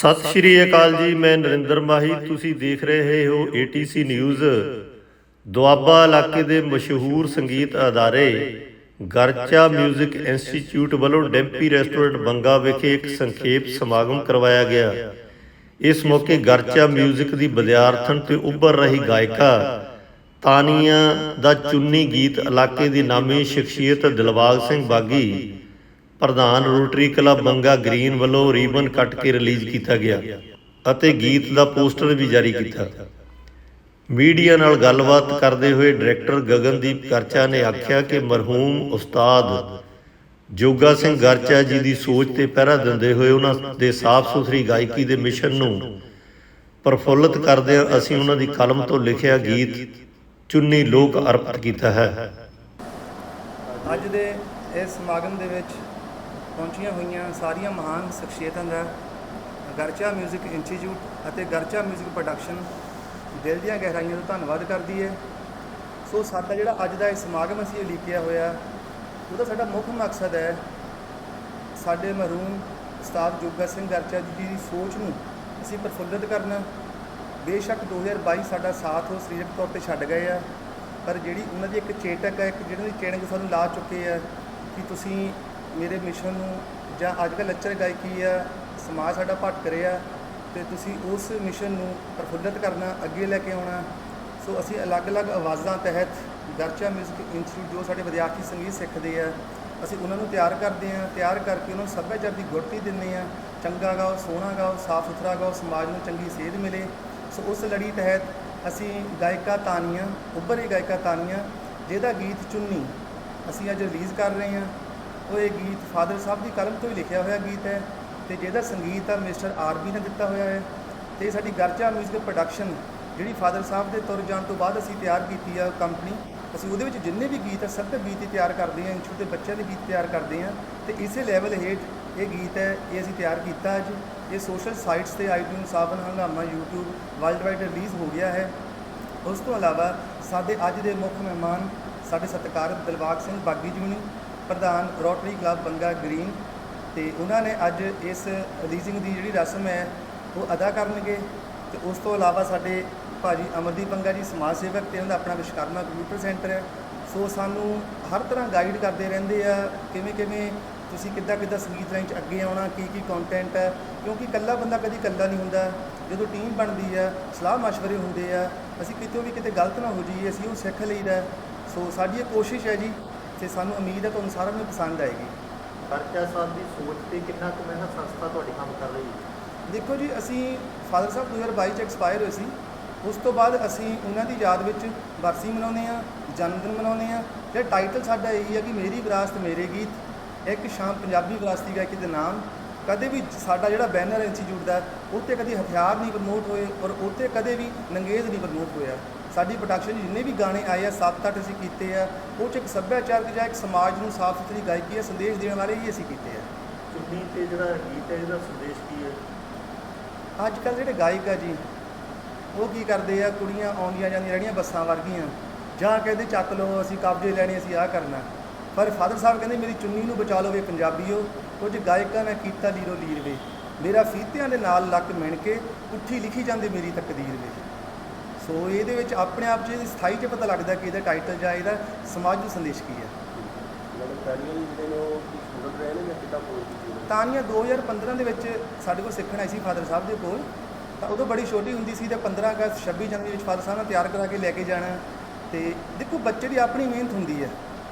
ਸਤਿ ਸ਼੍ਰੀ ਅਕਾਲ ਜੀ ਮੈਂ ਨਰਿੰਦਰ ਮਾਹੀ ਤੁਸੀਂ ਦੇਖ ਰਹੇ ਹੋ ATC ਨਿਊਜ਼ ਦੁਆਬਾ ਇਲਾਕੇ ਦੇ ਮਸ਼ਹੂਰ ਸੰਗੀਤ ਅਦਾਰੇ ਗਰਚਾ 뮤직 ਇੰਸਟੀਚਿਊਟ ਵੱਲੋਂ ਡੈਂਪੀ ਰੈਸਟੋਰੈਂਟ ਬੰਗਾ ਵਿਖੇ ਇੱਕ ਸੰਖੇਪ ਸਮਾਗਮ ਕਰਵਾਇਆ ਗਿਆ ਇਸ ਮੌਕੇ ਗਰਚਾ 뮤직 ਦੀ ਵਿਦਿਆਰਥਣ ਤੇ ਉੱਭਰ ਰਹੀ ਗਾਇਕਾ ਤਾਨੀਆ ਦਾ ਚੁੰਨੀ ਗੀਤ ਇਲਾਕੇ ਦੀ ਨਾਮੀ ਸ਼ਖਸੀਅਤ ਦਿਲਬਾਗ ਸਿੰਘ ਬਾਗੀ ਪ੍ਰਧਾਨ ਰੋਟਰੀ ਕਲੱਬ ਬੰਗਾ ਗ੍ਰੀਨ ਵੱਲੋਂ ਰੀਬਨ ਕੱਟ ਕੇ ਰਿਲੀਜ਼ ਕੀਤਾ ਗਿਆ ਅਤੇ ਗੀਤ ਦਾ ਪੋਸਟਰ ਵੀ ਜਾਰੀ ਕੀਤਾ। ਮੀਡੀਆ ਨਾਲ ਗੱਲਬਾਤ ਕਰਦੇ ਹੋਏ ਡਾਇਰੈਕਟਰ ਗਗਨਦੀਪ ਕਰਚਾ ਨੇ ਆਖਿਆ ਕਿ ਮਰਹੂਮ ਉਸਤਾਦ ਜੋਗਾ ਸਿੰਘ ਗਰਚਾ ਜੀ ਦੀ ਸੋਚ ਤੇ ਪਹਿਰਾ ਦਿੰਦੇ ਹੋਏ ਉਹਨਾਂ ਦੇ ਸਾਫ਼ ਸੁਥਰੀ ਗਾਇਕੀ ਦੇ ਮਿਸ਼ਨ ਨੂੰ ਪ੍ਰਫੁੱਲਤ ਕਰਦਿਆਂ ਅਸੀਂ ਉਹਨਾਂ ਦੀ ਕਲਮ ਤੋਂ ਲਿਖਿਆ ਗੀਤ ਚੁੰਨੀ ਲੋਕ ਅਰਪਿਤ ਕੀਤਾ ਹੈ। ਅੱਜ ਦੇ ਇਸ ਸਮਾਗਮ ਦੇ ਵਿੱਚ ਪਹੁੰਚੀਆਂ ਹੋਈਆਂ ਸਾਰੀਆਂ ਮਹਾਨ ਸ਼ਖਸੀਅਤਾਂ ਦਾ ਗਰਚਾ 뮤직 ਇੰਸਟੀਚਿਊਟ ਅਤੇ ਗਰਚਾ 뮤직 ਪ੍ਰੋਡਕਸ਼ਨ ਦਿਲ ਦੀਆਂ ਗਹਿਰਾਈਆਂ ਤੋਂ ਧੰਨਵਾਦ ਕਰਦੀ ਹੈ ਸੋ ਸਾਡਾ ਜਿਹੜਾ ਅੱਜ ਦਾ ਇਹ ਸਮਾਗਮ ਅਸੀਂ ਲਿਖਿਆ ਹੋਇਆ ਉਹਦਾ ਸਾਡਾ ਮੁੱਖ ਮਕਸਦ ਹੈ ਸਾਡੇ ਮਰਹੂਮ ਉਸਤਾਦ ਜੋਗਾ ਸਿੰਘ ਗਰਚਾ ਜੀ ਦੀ ਸੋਚ ਨੂੰ ਅਸੀਂ ਪ੍ਰਫੁੱਲਤ ਕਰਨਾ ਬੇਸ਼ੱਕ 2022 ਸਾਡਾ ਸਾਥ ਉਹ ਸਰੀਰਕ ਤੌਰ ਤੇ ਛੱਡ ਗਏ ਆ ਪਰ ਜਿਹੜੀ ਉਹਨਾਂ ਦੀ ਇੱਕ ਚੇਟਕ ਹੈ ਇੱਕ ਜਿਹੜੀ ਦੀ ਚੇਣਕ ਸਾਨੂੰ ਲਾ ਚੁੱਕੇ ਆ ਕਿ ਤੁਸੀਂ ਮੇਰੇ ਮਿਸ਼ਨ ਨੂੰ ਜਾਂ ਅੱਜ ਕੱਲ੍ਹ ਲੱਚਰ ਗਾਇਕੀ ਆ, ਸਮਾਜ ਸਾਡਾ ਭਟਕ ਰਿਹਾ ਤੇ ਤੁਸੀਂ ਉਸ ਮਿਸ਼ਨ ਨੂੰ ਪ੍ਰਫੁੱਲਤ ਕਰਨਾ, ਅੱਗੇ ਲੈ ਕੇ ਆਉਣਾ। ਸੋ ਅਸੀਂ ਅਲੱਗ-ਅਲੱਗ ਆਵਾਜ਼ਾਂ ਤਹਿਤ ਗਰਚਾ ਮਿਊਜ਼ਿਕ ਇੰਸਟੀਚਿਊਟ ਜੋ ਸਾਡੇ ਵਿਦਿਆਰਥੀ ਸੰਗੀਤ ਸਿੱਖਦੇ ਆ, ਅਸੀਂ ਉਹਨਾਂ ਨੂੰ ਤਿਆਰ ਕਰਦੇ ਆ। ਤਿਆਰ ਕਰਕੇ ਉਹਨਾਂ ਨੂੰ ਸੱਭਿਆਚਾਰ ਦੀ ਗੁੜਤੀ ਦਿੰਦੇ ਆ। ਚੰਗਾ ਗਾਓ, ਸੋਹਣਾ ਗਾਓ, ਸਾਫ਼ ਸੁਥਰਾ ਗਾਓ, ਸਮਾਜ ਨੂੰ ਚੰਗੀ ਸੇਧ ਮਿਲੇ। ਸੋ ਉਸ ਲੜੀ ਤਹਿਤ ਅਸੀਂ ਗਾਇਕਾ ਤਾਨੀਆਂ, ਉੱਭਰੀ ਗਾਇਕਾ ਤਾਨੀਆਂ, ਜਿਹਦਾ ਗੀਤ ਚੁੰਨੀ ਅਸੀਂ ਅੱਜ ਰਿਲੀਜ਼ ਕਰ ਰਹੇ ਹਾਂ ਉਹ ਇਹ ਗੀਤ ਫਾਦਰ ਸਾਹਿਬ ਦੀ ਕਲਮ ਤੋਂ ਹੀ ਲਿਖਿਆ ਹੋਇਆ ਗੀਤ ਹੈ ਤੇ ਜਿਹਦਾ ਸੰਗੀਤ ਆ ਮਿਸਟਰ ਆਰਬੀ ਨੇ ਦਿੱਤਾ ਹੋਇਆ ਹੈ ਤੇ ਸਾਡੀ ਗਰਚਾ ਮਿਊਜ਼ਿਕ ਪ੍ਰੋਡਕਸ਼ਨ ਜਿਹੜੀ ਫਾਦਰ ਸਾਹਿਬ ਦੇ ਤੁਰ ਜਾਣ ਤੋਂ ਬਾਅਦ ਅਸੀਂ ਤਿਆਰ ਕੀਤੀ ਆ ਕੰਪਨੀ ਅਸੀਂ ਉਹਦੇ ਵਿੱਚ ਜਿੰਨੇ ਵੀ ਗੀਤ ਆ, ਸਭ ਦੇ ਗੀਤ ਹੀ ਤਿਆਰ ਕਰਦੇ ਹਾਂ ਛੋਟੇ ਬੱਚਿਆਂ ਦੇ ਗੀਤ ਤਿਆਰ ਕਰਦੇ ਹਾਂ ਤੇ ਇਸੇ ਲੈਵਲ ਹੇਠ ਇਹ ਗੀਤ ਹੈ, ਇਹ ਅਸੀਂ ਤਿਆਰ ਕੀਤਾ ਅੱਜ। ਇਹ ਸੋਸ਼ਲ ਸਾਈਟਸ ਤੇ ਆਈਟਿਊਨ ਸਾਵਨ ਹੰਗਾਮਾ, YouTube ਵਰਲਡ ਵਾਈਡ ਰਿਲੀਜ਼ ਹੋ ਗਿਆ ਹੈ। ਉਸ ਤੋਂ ਇਲਾਵਾ ਸਾਡੇ ਅੱਜ ਦੇ ਮੁੱਖ ਮਹਿਮਾਨ ਸਾਡੇ ਸਤਿਕਾਰਤ ਦਿਲਬਾਗ ਸਿੰਘ ਬਾਗੀ ਜੀ ਨੇ ਪ੍ਰਧਾਨ ਰੋਟਰੀ ਕਲੱਬ ਬੰਗਾ ਗ੍ਰੀਨ ਤੇ ਉਹਨਾਂ ਨੇ ਅੱਜ ਇਸ ਰਿਲੀਜ਼ਿੰਗ ਦੀ ਜਿਹੜੀ ਰਸਮ ਹੈ ਉਹ ਅਦਾ ਕਰਨਗੇ ਤੇ ਉਸ ਤੋਂ ਇਲਾਵਾ ਸਾਡੇ ਭਾਜੀ ਅਮਰਦੀਪ ਬੰਗਾ ਜੀ ਸਮਾਜ ਸੇਵਕ ਤੇ ਉਹਨਾਂ ਦਾ ਆਪਣਾ ਵਿਸ਼ਵਕਰਮਾ ਕੰਪਿਊਟਰ ਸੈਂਟਰ ਹੈ। ਸੋ ਸਾਨੂੰ ਹਰ ਤਰ੍ਹਾਂ ਗਾਈਡ ਕਰਦੇ ਰਹਿੰਦੇ ਆ, ਕਿਵੇਂ ਕਿਵੇਂ ਤੁਸੀਂ ਕਿੱਦਾਂ ਕਿੱਦਾਂ ਸੰਗੀਤ ਲਾਈਨ 'ਚ ਅੱਗੇ ਆਉਣਾ, ਕੀ ਕੀ ਕੰਟੈਂਟ ਹੈ, ਕਿਉਂਕਿ ਇਕੱਲਾ ਬੰਦਾ ਕਦੀ ਇਕੱਲਾ ਨਹੀਂ ਹੁੰਦਾ। ਜਦੋਂ ਟੀਮ ਬਣਦੀ ਆ, ਸਲਾਹ مشਵਰੇ ਹੁੰਦੇ ਆ, ਅਸੀਂ ਕਿਤੇ ਵੀ ਕਿਤੇ ਗਲਤ ਨਾ ਹੋ ਜਾਈਏ, ਅਸੀਂ ਉਹ ਸਿੱਖ ਲਈਦਾ। ਸੋ ਸਾਡੀ ਇਹ ਕੋਸ਼ਿਸ਼ ਹੈ ਜੀ ਤੇ ਸਾਨੂੰ ਉਮੀਦ ਹੈ ਤੁਹਾਨੂੰ ਸਾਰਿਆਂ ਨੂੰ ਪਸੰਦ ਆਏਗੀ। ਖਰਚਾ ਸਾਹਿਬ ਦੀ ਸੋਚ ਤੇ ਕਿੰਨਾ ਕੁ ਮਿਹਨਤ ਸੰਸਥਾ ਤੁਹਾਡੀ ਕੰਮ ਕਰ ਰਹੀ ਹੈ? ਦੇਖੋ ਜੀ ਅਸੀਂ ਫਾਦਰ ਸਾਹਿਬ 2022 ਚ ਐਕਸਪਾਇਰ ਹੋਏ ਸੀ। ਉਸ ਤੋਂ ਬਾਅਦ ਅਸੀਂ ਉਹਨਾਂ ਦੀ ਯਾਦ ਵਿੱਚ ਬਰਸੀ ਮਨਾਉਂਦੇ ਆ ਜਨਮ ਦਿਨ ਮਨਾਉਂਦੇ ਆ ਜਿਹੜਾ ਟਾਈਟਲ ਸਾਡਾ ਇਹੀ ਹੈ ਕਿ ਮੇਰੀ ਵਿਰਾਸਤ ਮੇਰੇ ਗੀਤ ਇੱਕ ਸ਼ਾਮ ਪੰਜਾਬੀ ਵਿਰਾਸਤੀ ਗਾਇਕੀ ਦੇ ਨਾਮ। ਕਦੇ ਵੀ ਸਾਡਾ ਜਿਹੜਾ ਬੈਨਰ ਇੰਸਟੀਚਿਊਟ ਦਾ ਉੱਤੇ ਕਦੀ ਹਥਿਆਰ ਨਹੀਂ ਪ੍ਰਮੋਟ ਹੋਏ ਔਰ ਉੱਤੇ ਕਦੇ ਵੀ ਨੰਗੇਜ਼ ਨਹੀਂ ਪ੍ਰਮੋਟ ਹੋਇਆ। ਸਾਡੀ ਪ੍ਰੋਡਕਸ਼ਨ ਜਿੰਨੇ ਵੀ ਗਾਣੇ ਆਏ ਆ ਸੱਤ ਅੱਠ ਅਸੀਂ ਕੀਤੇ ਆ ਉਹ 'ਚ ਇੱਕ ਸੱਭਿਆਚਾਰਕ ਜਾਂ ਇੱਕ ਸਮਾਜ ਨੂੰ ਸਾਫ਼ ਸੁਥਰੀ ਗਾਇਕੀ ਹੈ ਸੰਦੇਸ਼ ਦੇਣ ਵਾਲੇ ਹੀ ਅਸੀਂ ਕੀਤੇ ਆ। ਚੁੰਨੀ ਤੇ ਜਿਹੜਾ ਗੀਤ ਹੈ ਇਹਦਾ ਸੰਦੇਸ਼ ਕੀ ਹੈ? ਅੱਜ ਕੱਲ ਜਿਹੜੇ ਗਾਇਕ ਆ ਜੀ ਉਹ ਕੀ ਕਰਦੇ ਆ ਕੁੜੀਆਂ ਆਉਂਦੀਆਂ ਜਾਂਦੀਆਂ ਰਹਿਣੀਆਂ ਬੱਸਾਂ ਵਰਗੀਆਂ। ਜਾਂ ਕਹਿੰਦੇ ਚੱਕ ਲਓ ਅਸੀਂ ਕਬਜ਼ੇ ਲੈਣੇ ਅਸੀਂ ਆਹ ਕਰਨਾ। ਪਰ ਫਾਦਰ ਸਾਹਿਬ ਕਹਿੰਦੇ ਮੇਰੀ ਚੁੰਨੀ ਨੂੰ ਬਚਾ ਲਓ ਵੇ ਪੰਜਾਬੀਓ ਕੁਝ ਗਾਇਕਾਂ ਨੇ ਕੀਤਾ ਲੀਰੋ ਲੀਰ ਵੇ ਮੇਰਾ ਫੀਤਿਆਂ ਦੇ ਨਾਲ ਲੱਕ ਮਿਣ ਕੇ ਉੱਠੀ ਲਿਖੀ ਜਾਂਦੀ ਮੇਰੀ ਤਕਦੀਰ ਵੇ। ਸੋ ਇਹਦੇ ਵਿੱਚ ਆਪਣੇ ਆਪ ਇਹਦੀ ਸਥਾਈ 'ਚ ਪਤਾ ਲੱਗਦਾ ਕਿ ਇਹਦਾ ਟਾਈਟਲ ਜਾਂ ਇਹਦਾ ਸਮਾਜ ਨੂੰ ਸੰਦੇਸ਼ ਕੀ ਹੈ। ਨੇ ਨੇ ਜਾਂ ਨੇ ਤਾਨੀਆਂ 2015 ਦੇ ਵਿੱਚ ਸਾਡੇ ਕੋਲ ਸਿੱਖਣ ਆਈ ਸੀ ਫਾਦਰ ਸਾਹਿਬ ਦੇ ਕੋਲ। ਤਾਂ ਉਦੋਂ ਬੜੀ ਛੋਟੀ ਹੁੰਦੀ ਸੀ ਤੇ 15 ਅਗਸਤ 26 ਜਨਵਰੀ ਵਿੱਚ ਫਾਦਰ ਸਾਹਿਬ ਨਾਲ ਤਿਆਰ ਕਰਾ ਕੇ ਲੈ ਕੇ ਜਾਣਾ। ਤੇ ਦੇਖੋ ਬੱਚੇ ਦੀ ਆਪਣੀ ਮਿਹਨਤ ਹੁੰਦੀ ਹੈ।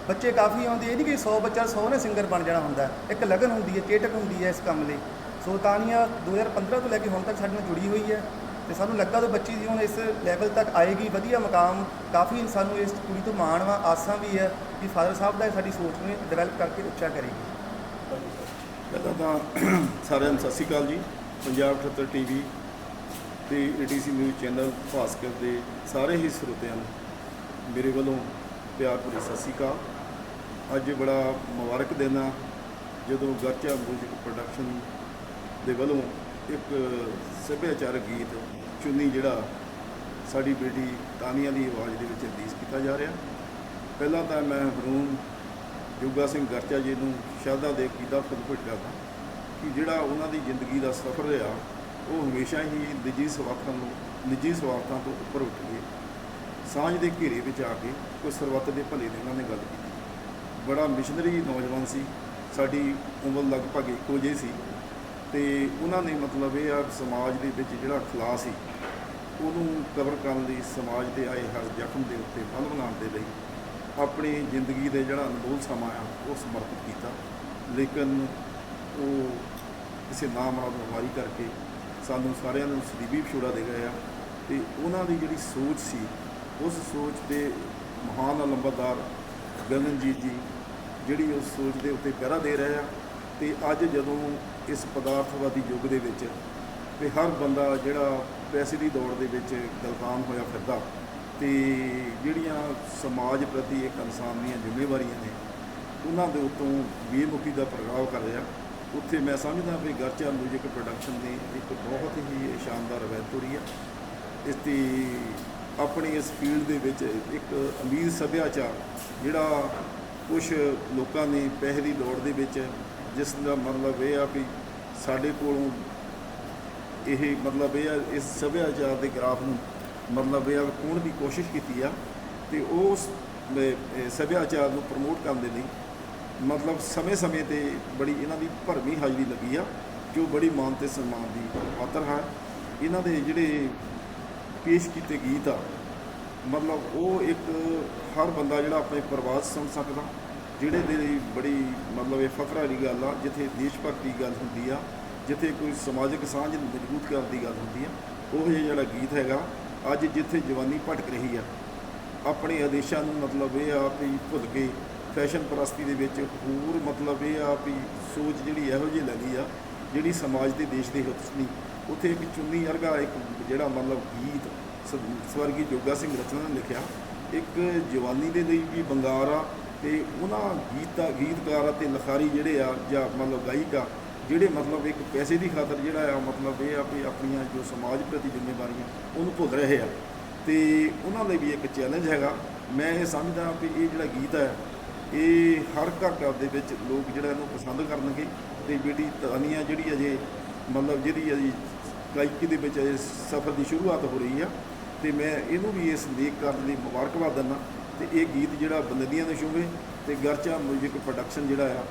ਬੱਚੇ ਕਾਫੀ ਆਉਂਦੇ ਇਹ ਨਹੀਂ ਕਿ 100 ਬੱਚਾ 100 ਨੇ ਸਿੰਗਰ ਬਣ ਜਾਣਾ ਹੁੰਦਾ। ਇੱਕ ਲਗਨ ਹੁੰਦੀ ਹੈ ਚੇਟਕ ਹੁੰਦੀ ਹੈ ਇਸ ਕੰਮ ਲਈ। ਸੋ ਤਾਨੀਆਂ 2015 ਤੋਂ ਲੈ ਕੇ ਹੁਣ ਤੱਕ ਸਾਡੇ ਨਾਲ ਜੁੜੀ ਹੋਈ ਹੈ। ਤੇ ਸਾਨੂੰ ਲੱਗਾ ਤਾਂ ਬੱਚੀ ਦੀ ਹੁਣ ਇਸ ਲੈਵਲ ਤੱਕ ਆਏਗੀ, ਵਧੀਆ ਮਕਾਮ, ਕਾਫੀ ਸਾਨੂੰ ਇਸ ਕੁੜੀ ਤੋਂ ਮਾਣ ਵਾ, ਆਸਾਂ ਵੀ ਹੈ ਕਿ ਫਾਦਰ ਸਾਹਿਬ ਦਾ ਇਹ ਸਾਡੀ ਸੋਚ ਨੂੰ ਡਿਵੈਲਪ ਕਰਕੇ ਉੱਚਾ ਕਰੇਗੀ। ਪਹਿਲਾਂ ਤਾਂ ਸਾਰਿਆਂ ਨੂੰ ਸਤਿ ਸ਼੍ਰੀ ਅਕਾਲ ਜੀ, ਪੰਜਾਬ 78 ਟੀਵੀ ਤੇ ਏਡੀਸੀ ਨਿਊਜ਼ ਚੈਨਲ ਭਾਸਕਰ ਦੇ ਸਾਰੇ ਹੀ ਸਰੋਤਿਆਂ ਨੂੰ ਮੇਰੇ ਵੱਲੋਂ ਪਿਆਰ ਭਰੀ ਸਤਿ ਸ਼੍ਰੀ ਅਕਾਲ। ਅੱਜ ਬੜਾ ਮੁਬਾਰਕ ਦਿਨ ਆ, ਜਦੋਂ ਗਰਚਾ ਮਿਊਜ਼ਿਕ ਪ੍ਰੋਡਕਸ਼ਨ ਦੇ ਵੱਲੋਂ ਇੱਕ ਸੱਭਿਆਚਾਰਕ ਗੀਤ ਚੁੰਨੀ ਜਿਹੜਾ ਸਾਡੀ ਬੇਟੀ ਤਾਨੀਆ ਦੀ ਆਵਾਜ਼ ਦੇ ਵਿੱਚ ਰਿਲੀਜ਼ ਕੀਤਾ ਜਾ ਰਿਹਾ। ਪਹਿਲਾਂ ਤਾਂ ਮੈਂ ਮਰਹੂਮ ਜੋਗਾ ਸਿੰਘ ਗਰਚਾ ਜੀ ਨੂੰ ਸ਼ਰਧਾ ਦੇ ਕੀਦਾ ਫੁੱਲ ਕਰਦਾ ਕਿ ਜਿਹੜਾ ਉਹਨਾਂ ਦੀ ਜ਼ਿੰਦਗੀ ਦਾ ਸਫ਼ਰ ਰਿਹਾ, ਉਹ ਹਮੇਸ਼ਾ ਹੀ ਨਿੱਜੀ ਸਵਾਰਥਾਂ ਨੂੰ ਨਿੱਜੀ ਸਵਾਰਥਾਂ ਤੋਂ ਉੱਪਰ ਉੱਠ ਕੇ, ਸਾਂਝ ਦੇ ਘੇਰੇ ਵਿੱਚ ਆ ਕੇ ਕੋਈ ਸਰਬੱਤ ਦੇ ਭਲੇ ਦੀ ਉਹਨਾਂ ਨੇ ਗੱਲ ਕੀਤੀ। ਬੜਾ ਮਿਸ਼ਨਰੀ ਨੌਜਵਾਨ ਸੀ, ਸਾਡੀ ਉਮਰ ਲਗਭਗ ਇੱਕੋ ਜਿਹੀ ਸੀ। ਤੇ ਉਹਨਾਂ ਨੇ ਮਤਲਬ ਇਹ ਆ ਸਮਾਜ ਦੇ ਵਿੱਚ ਜਿਹੜਾ ਖਲਾ ਸੀ, ਉਹਨੂੰ ਕਵਰ ਕਰਨ ਲਈ ਸਮਾਜ ਦੇ ਆਏ ਹਰ ਜ਼ਖਮ ਦੇ ਉੱਤੇ ਬੰਦ ਬਣਾਉਣ ਦੇ ਲਈ ਆਪਣੀ ਜ਼ਿੰਦਗੀ ਦੇ ਜਿਹੜਾ ਅਨਮੋਲ ਸਮਾਂ ਆ, ਉਹ ਸਮਰਪਿਤ ਕੀਤਾ। ਲੇਕਿਨ ਉਹ ਕਿਸੇ ਨਾਮਰਾਦ ਬਿਮਾਰੀ ਕਰਕੇ ਸਾਨੂੰ ਸਾਰਿਆਂ ਨੂੰ ਸਦੀਵੀ ਵਿਛੋੜਾ ਦੇ ਗਏ ਆ ਤੇ ਉਹਨਾਂ ਦੀ ਜਿਹੜੀ ਸੋਚ ਸੀ, ਉਸ ਸੋਚ ਦੇ ਮਹਾਨ ਅਲੰਬਰਦਾਰ ਗਗਨਜੀਤ ਜੀ, ਜਿਹੜੀ ਉਸ ਸੋਚ ਦੇ ਉੱਤੇ ਪਹਿਰਾ ਦੇ ਰਹੇ ਆ ਤੇ ਅੱਜ ਜਦੋਂ ਇਸ ਪਦਾਰਥਵਾਦੀ ਯੁੱਗ ਦੇ ਵਿੱਚ ਤੇ ਹਰ ਬੰਦਾ ਜਿਹੜਾ ਪੈਸੇ ਦੀ ਦੌੜ ਦੇ ਵਿੱਚ ਗਲਤਾਨ ਹੋਇਆ ਫਿਰਦਾ ਤੇ ਜਿਹੜੀਆਂ ਸਮਾਜ ਪ੍ਰਤੀ ਇੱਕ ਇਨਸਾਨ ਦੀਆਂ ਜ਼ਿੰਮੇਵਾਰੀਆਂ ਨੇ, ਉਹਨਾਂ ਦੇ ਉੱਤੋਂ ਬੇਮੁਖੀ ਦਾ ਪ੍ਰਗਾਵ ਕਰ ਰਿਹਾ। ਉੱਥੇ ਮੈਂ ਸਮਝਦਾ ਵੀ ਗਰਚਾ ਮਿਊਜ਼ਿਕ ਪ੍ਰੋਡਕਸ਼ਨ ਦੀ ਇੱਕ ਬਹੁਤ ਹੀ ਸ਼ਾਨਦਾਰ ਰਵਾਇਤ ਹੋ ਰਹੀ ਹੈ ਇਸ ਤੇ ਆਪਣੀ ਇਸ ਫੀਲਡ ਦੇ ਵਿੱਚ ਇੱਕ ਅਮੀਰ ਸੱਭਿਆਚਾਰ ਜਿਹੜਾ ਕੁਝ ਲੋਕਾਂ ਨੇ ਪੈਸੇ ਦੀ ਦੌੜ ਦੇ ਵਿੱਚ ਜਿਸ ਦਾ ਮਤਲਬ ਇਹ ਆ ਵੀ ਸਾਡੇ ਕੋਲੋਂ ਇਹ ਮਤਲਬ ਇਹ ਆ, ਇਸ ਸੱਭਿਆਚਾਰ ਦੇ ਗ੍ਰਾਫ ਨੂੰ ਮਤਲਬ ਇਹ ਆ ਕੋਣ ਦੀ ਕੋਸ਼ਿਸ਼ ਕੀਤੀ ਆ ਤੇ ਉਸ ਮ- ਸੱਭਿਆਚਾਰ ਨੂੰ ਪ੍ਰਮੋਟ ਕਰਨ ਦੇ ਲਈ ਮਤਲਬ ਸਮੇਂ-ਸਮੇਂ ਤੇ ਬੜੀ ਇਹਨਾਂ ਦੀ ਭਰਵੀਂ ਹਾਜ਼ਰੀ ਲੱਗੀ ਆ, ਜੋ ਬੜੀ ਮਾਨ ਤੇ ਸਨਮਾਨ ਦੀ ਪਾਤਰ ਹੈ ਇਹਨਾਂ ਦੇ ਜਿਹੜੇ ਪੇਸ਼ ਕੀਤੇ ਗੀਤ ਆ, ਮਤਲਬ ਉਹ ਇੱਕ ਹਰ ਬੰਦਾ ਜਿਹੜਾ ਆਪਣੇ ਪਰਿਵਾਰ 'ਚ ਸੁਣ ਸਕਦਾ ਜਿਹੜੇ ਦੇ ਲਈ ਬੜੀ ਮਤਲਬ ਇਹ ਫਖਰ ਵਾਲੀ ਗੱਲ ਆ, ਜਿੱਥੇ ਦੇਸ਼ ਭਗਤੀ ਦੀ ਗੱਲ ਹੁੰਦੀ ਆ, ਜਿੱਥੇ ਕੋਈ ਸਮਾਜਿਕ ਸਾਂਝ ਨੂੰ ਮਜ਼ਬੂਤ ਕਰਨ ਦੀ ਗੱਲ ਹੁੰਦੀ ਆ, ਉਹ ਜਿਹਾ ਜਿਹੜਾ ਗੀਤ ਹੈਗਾ, ਅੱਜ ਜਿੱਥੇ ਜਵਾਨੀ ਭਟਕ ਰਹੀ ਆ, ਆਪਣੇ ਆਦੇਸ਼ਾਂ ਨੂੰ ਮਤਲਬ ਇਹ ਆ ਵੀ ਭੁੱਲ ਕੇ ਫੈਸ਼ਨ ਪ੍ਰਸਤੀ ਦੇ ਵਿੱਚ ਹੋਰ ਮਤਲਬ ਇਹ ਆ ਵੀ ਸੋਚ ਜਿਹੜੀ ਇਹੋ ਜਿਹੀ ਲੱਗੀ ਆ, ਜਿਹੜੀ ਸਮਾਜ ਦੇ ਦੇਸ਼ ਦੇ ਹਿੱਤ 'ਚ ਨਹੀਂ ਉੱਥੇ ਇੱਕ ਚੁੰਨੀ ਵਰਗਾ ਇੱਕ ਜਿਹੜਾ ਮਤਲਬ ਗੀਤ ਸਵਰਗੀ ਜੋਗਾ ਸਿੰਘ ਰਚਨਾ ਨੇ ਲਿਖਿਆ, ਇੱਕ ਜਵਾਨੀ ਦੇ ਲਈ ਵੀ ਬੰਗਾਰ ਆ ਤੇ ਉਹਨਾਂ ਗੀਤਾ ਗੀਤਕਾਰ ਅਤੇ ਲਖਾਰੀ ਜਿਹੜੇ ਆ, ਜਾਂ ਮਤਲਬ ਗਾਇਕ ਆ, ਜਿਹੜੇ ਮਤਲਬ ਇੱਕ ਪੈਸੇ ਦੀ ਖਾਤਰ ਜਿਹੜਾ ਆ, ਮਤਲਬ ਇਹ ਆ ਵੀ ਆਪਣੀਆਂ ਜੋ ਸਮਾਜ ਪ੍ਰਤੀ ਜ਼ਿੰਮੇਵਾਰੀਆਂ, ਉਹਨੂੰ ਭੁੱਲ ਰਹੇ ਆ। ਤੇ ਉਹਨਾਂ ਲਈ ਵੀ ਇੱਕ ਚੈਲੰਜ ਹੈਗਾ। ਮੈਂ ਇਹ ਸਮਝਦਾ ਵੀ ਇਹ ਜਿਹੜਾ ਗੀਤ ਹੈ ਇਹ ਹਰ ਘਰ ਘਰ ਦੇ ਵਿੱਚ ਲੋਕ ਜਿਹੜਾ ਇਹਨੂੰ ਪਸੰਦ ਕਰਨਗੇ। ਤੇ ਬੇਟੀ ਤਾਨੀਆ ਜਿਹੜੀ ਅਜੇ ਮਤਲਬ ਜਿਹੜੀ ਅਜੇ ਗਾਇਕੀ ਦੇ ਵਿੱਚ ਅਜੇ ਸਫ਼ਰ ਦੀ ਸ਼ੁਰੂਆਤ ਹੋ ਰਹੀ ਆ। ਤੇ ਮੈਂ ਇਹਨੂੰ ਵੀ ਇਸ ਲੇਖ ਕਰਨ ਦੀ ਮੁਬਾਰਕਬਾਦ ਦਿੰਦਾ। ਤੇ ਇਹ ਗੀਤ ਜਿਹੜਾ ਬਲਦੀਆਂ ਦੇ ਸ਼ੋਵੇ ਤੇ ਗਰਚਾ ਮਿਊਜ਼ਿਕ ਪ੍ਰੋਡਕਸ਼ਨ ਜਿਹੜਾ ਆ,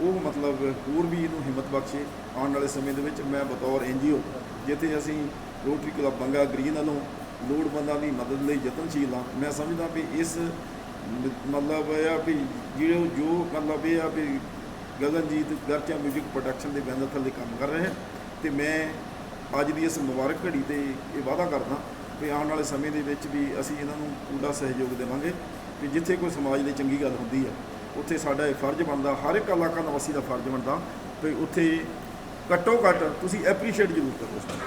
ਉਹ ਮਤਲਬ ਹੋਰ ਵੀ ਇਹਨੂੰ ਹਿੰਮਤ ਬਖਸ਼ੇ ਆਉਣ ਵਾਲੇ ਸਮੇਂ ਦੇ ਵਿੱਚ ਮੈਂ ਬਤੌਰ ਐਨਜੀਓ ਜਿੱਥੇ ਅਸੀਂ ਰੋਟਰੀ ਕਲੱਬ ਬੰਗਾ ਗ੍ਰੀਨ ਵੱਲੋਂ ਲੋੜਵੰਦਾਂ ਦੀ ਮਦਦ ਲਈ ਯਤਨਸ਼ੀਲ ਹਾਂ। ਮੈਂ ਸਮਝਦਾ ਵੀ ਇਸ ਮਤਲਬ ਇਹ ਆ ਵੀ ਜਿਹੜੇ ਜੋ ਮਤਲਬ ਇਹ ਆ ਵੀ ਗਗਨਜੀਤ ਗਰਚਾ ਮਿਊਜ਼ਿਕ ਪ੍ਰੋਡਕਸ਼ਨ ਦੇ ਬੈਨਰ ਥੱਲੇ ਕੰਮ ਕਰ ਰਹੇ ਆ, ਤੇ ਮੈਂ ਅੱਜ ਦੀ ਇਸ ਮੁਬਾਰਕ ਘੜੀ ਤੇ ਇਹ ਵਾਅਦਾ ਕਰਦਾ ਵੀ ਆਉਣ ਵਾਲੇ ਸਮੇਂ ਦੇ ਵਿੱਚ ਵੀ ਅਸੀਂ ਇਹਨਾਂ ਨੂੰ ਪੂਰਾ ਸਹਿਯੋਗ ਦੇਵਾਂਗੇ ਕਿ ਜਿੱਥੇ ਕੋਈ ਸਮਾਜ ਲਈ ਚੰਗੀ ਗੱਲ ਹੁੰਦੀ ਹੈ ਉੱਥੇ ਸਾਡਾ ਇਹ ਫਰਜ਼ ਬਣਦਾ, ਹਰ ਇੱਕ ਇਲਾਕਾ ਨਿਵਾਸੀ ਦਾ ਫਰਜ਼ ਬਣਦਾ ਵੀ ਉੱਥੇ ਘੱਟੋ ਘੱਟ ਤੁਸੀਂ ਐਪਰੀਸ਼ੀਏਟ ਜ਼ਰੂਰ ਕਰੋ ਉਸ ਨੂੰ।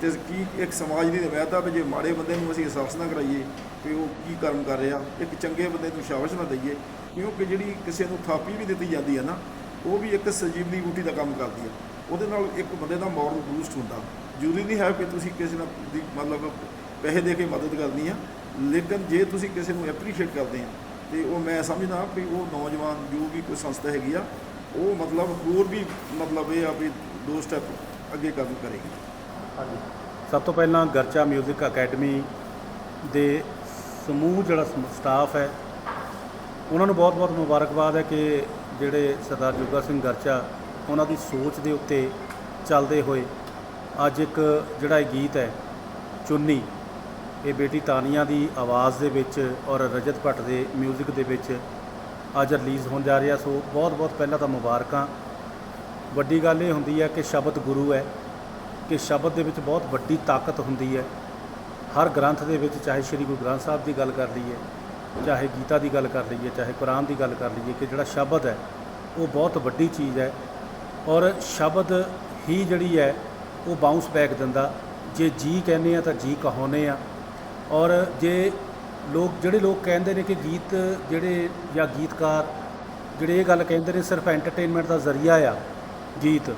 ਤੇ ਕੀ ਇੱਕ ਸਮਾਜ ਦੀ ਰਵਾਇਤ ਆ ਵੀ ਜੇ ਮਾੜੇ ਬੰਦੇ ਨੂੰ ਅਸੀਂ ਅਹਿਸਾਸ ਨਾ ਕਰਾਈਏ ਕਿ ਉਹ ਕੀ ਕਰਮ ਕਰ ਰਿਹਾ, ਇੱਕ ਚੰਗੇ ਬੰਦੇ ਨੂੰ ਸ਼ਾਬਾਸ਼ ਨਾ ਦਈਏ, ਕਿਉਂਕਿ ਜਿਹੜੀ ਕਿਸੇ ਨੂੰ ਥਾਪੀ ਵੀ ਦਿੱਤੀ ਜਾਂਦੀ ਹੈ ਨਾ, ਉਹ ਵੀ ਇੱਕ ਸੰਜੀਵਨੀ ਬੂਟੀ ਦਾ ਕੰਮ ਕਰਦੀ ਹੈ ਉਹਦੇ ਨਾਲ ਇੱਕ ਬੰਦੇ ਦਾ ਮੋਰਲ ਬੂਸਟ ਹੁੰਦਾ। ਜ਼ਰੂਰੀ ਨਹੀਂ ਹੈ ਕਿ ਤੁਸੀਂ ਕਿਸੇ ਨਾਲ ਦੀ ਮਤਲਬ ਪੈਸੇ ਦੇ ਕੇ ਮਦਦ ਕਰਨੀ ਆ। ਲੇਕਿਨ ਜੇ ਤੁਸੀਂ ਕਿਸੇ ਨੂੰ ਐਪਰੀਸ਼ੀਏਟ ਕਰਦੇ ਆ, ਤੇ ਉਹ ਮੈਂ ਸਮਝਦਾ ਵੀ ਉਹ ਨੌਜਵਾਨ ਜੋ ਵੀ ਕੋਈ ਸੰਸਥਾ ਹੈਗੀ ਆ, ਉਹ ਮਤਲਬ ਹੋਰ ਵੀ ਮਤਲਬ ਇਹ ਆ ਵੀ ਦੋ ਸਟੈਪ ਅੱਗੇ ਕੰਮ ਕਰੇਗੀ। ਹਾਂਜੀ। ਸਭ ਤੋਂ ਪਹਿਲਾਂ ਗਰਚਾ 뮤직 ਅਕੈਡਮੀ ਦੇ ਸਮੂਹ ਜਿਹੜਾ ਸਟਾਫ ਹੈ, ਉਹਨਾਂ ਨੂੰ ਬਹੁਤ-ਬਹੁਤ ਮੁਬਾਰਕਬਾਦ ਹੈ ਕਿ ਜਿਹੜੇ ਸਰਦਾਰ ਜੋਗਾ ਸਿੰਘ ਗਰਚਾ, ਉਹਨਾਂ ਦੀ ਸੋਚ ਦੇ ਉੱਤੇ ਚੱਲਦੇ ਹੋਏ ਅੱਜ ਇੱਕ ਜਿਹੜਾ ਇਹ ਗੀਤ ਹੈ, ਚੁੰਨੀ। ਇਹ ਬੇਟੀ ਤਾਨੀਆ ਦੀ ਆਵਾਜ਼ ਦੇ ਵਿੱਚ ਔਰ ਰਜਤ ਭੱਟ ਦੇ 뮤직 ਦੇ ਵਿੱਚ ਅੱਜ ਰਿਲੀਜ਼ ਹੋਣ ਜਾ ਰਿਹਾ। ਸੋ ਬਹੁਤ-ਬਹੁਤ ਪਹਿਲਾਂ ਤਾਂ ਮੁਬਾਰਕਾਂ। ਵੱਡੀ ਗੱਲ ਇਹ ਹੁੰਦੀ ਹੈ ਕਿ ਸ਼ਬਦ ਗੁਰੂ ਹੈ, ਕਿ ਸ਼ਬਦ ਦੇ ਵਿੱਚ ਬਹੁਤ ਵੱਡੀ ਤਾਕਤ ਹੁੰਦੀ ਹੈ। ਹਰ ਗ੍ਰੰਥ ਦੇ ਵਿੱਚ ਚਾਹੇ ਸ੍ਰੀ ਗੁਰੂ ਗ੍ਰੰਥ ਸਾਹਿਬ ਦੀ ਗੱਲ ਕਰ ਲਈਏ, ਚਾਹੇ ਗੀਤਾ ਦੀ ਗੱਲ ਕਰ ਲਈਏ, ਚਾਹੇ ਕੁਰਾਨ ਦੀ ਗੱਲ ਕਰ ਲਈਏ ਕਿ ਜਿਹੜਾ ਸ਼ਬਦ ਹੈ, ਉਹ ਬਹੁਤ ਵੱਡੀ ਚੀਜ਼ ਹੈ। ਔਰ ਸ਼ਬਦ ਹੀ ਜਿਹੜੀ ਹੈ, ਉਹ ਬਾਉਂਸ ਬੈਕ ਦਿੰਦਾ। ਜੇ ਜੀ ਕਹਿੰਦੇ ਆ ਤਾਂ ਜੀ ਕਹਾਉਂਦੇ ਆ। ਔਰ ਜੇ ਲੋਕ, ਜਿਹੜੇ ਲੋਕ ਕਹਿੰਦੇ ਨੇ ਕਿ ਗੀਤ ਜਿਹੜੇ, ਜਾਂ ਗੀਤਕਾਰ ਜਿਹੜੇ ਇਹ ਗੱਲ ਕਹਿੰਦੇ ਨੇ ਸਿਰਫ ਐਂਟਰਟੇਨਮੈਂਟ ਦਾ ਜ਼ਰੀਆ ਆ ਗੀਤ,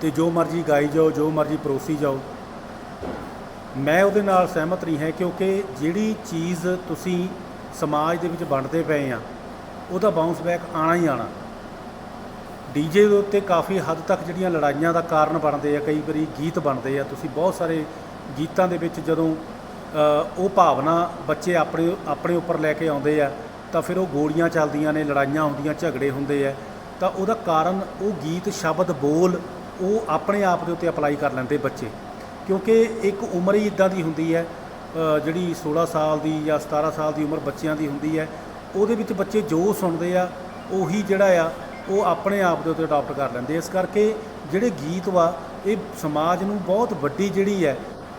ਤੇ ਜੋ ਮਰਜ਼ੀ ਗਾਈ ਜਾਓ, ਜੋ ਮਰਜ਼ੀ ਪਰੋਸੀ ਜਾਓ, ਮੈਂ ਉਹਦੇ ਨਾਲ ਸਹਿਮਤ ਨਹੀਂ ਹੈ ਕਿਉਂਕਿ ਜਿਹੜੀ ਚੀਜ਼ ਤੁਸੀਂ ਸਮਾਜ ਦੇ ਵਿੱਚ ਵੰਡਦੇ ਪਏ ਆ, ਉਹਦਾ ਬਾਉਂਸ ਬੈਕ ਆਣਾ ਹੀ ਆਣਾ। ਡੀਜੇ ਦੇ ਉੱਤੇ ਕਾਫੀ ਹੱਦ ਤੱਕ ਜਿਹੜੀਆਂ ਲੜਾਈਆਂ ਦਾ ਕਾਰਨ ਬਣਦੇ ਆ, ਕਈ ਵਾਰੀ ਗੀਤ ਬਣਦੇ ਆ, ਤੁਸੀਂ ਬਹੁਤ ਸਾਰੇ ਗੀਤਾਂ ਦੇ ਵਿੱਚ ਜਦੋਂ ਉਹ ਭਾਵਨਾ ਬੱਚੇ ਆਪਣੇ ਆਪਣੇ ਉੱਪਰ ਲੈ ਕੇ ਆਉਂਦੇ ਆ, ਤਾਂ ਫਿਰ ਉਹ ਗੋਲੀਆਂ ਚੱਲਦੀਆਂ ਨੇ, ਲੜਾਈਆਂ ਹੁੰਦੀਆਂ, ਝਗੜੇ ਹੁੰਦੇ ਆ, ਤਾਂ ਉਹਦਾ ਕਾਰਨ ਉਹ ਗੀਤ, ਸ਼ਬਦ, ਬੋਲ ਉਹ ਆਪਣੇ ਆਪ ਦੇ ਉੱਤੇ ਅਪਲਾਈ ਕਰ ਲੈਂਦੇ ਬੱਚੇ। ਕਿਉਂਕਿ ਇੱਕ ਉਮਰ ਹੀ ਇਦਾਂ ਦੀ ਹੁੰਦੀ ਹੈ ਜਿਹੜੀ 16 ਸਾਲ ਦੀ ਜਾਂ 17 ਸਾਲ ਦੀ ਉਮਰ ਬੱਚਿਆਂ ਦੀ ਹੁੰਦੀ ਹੈ, ਉਹਦੇ ਵਿੱਚ ਬੱਚੇ ਜੋ ਸੁਣਦੇ ਆ, ਉਹੀ ਜਿਹੜਾ ਆ, ਉਹ ਆਪਣੇ ਆਪ ਦੇ ਉੱਤੇ ਅਡਾਪਟ ਕਰ ਲੈਂਦੇ ਇਸ ਕਰਕੇ ਜਿਹੜੇ ਗੀਤ ਵਾ, ਇਹ ਸਮਾਜ ਨੂੰ ਬਹੁਤ ਵੱਡੀ ਜਿਹੜੀ ਹੈ,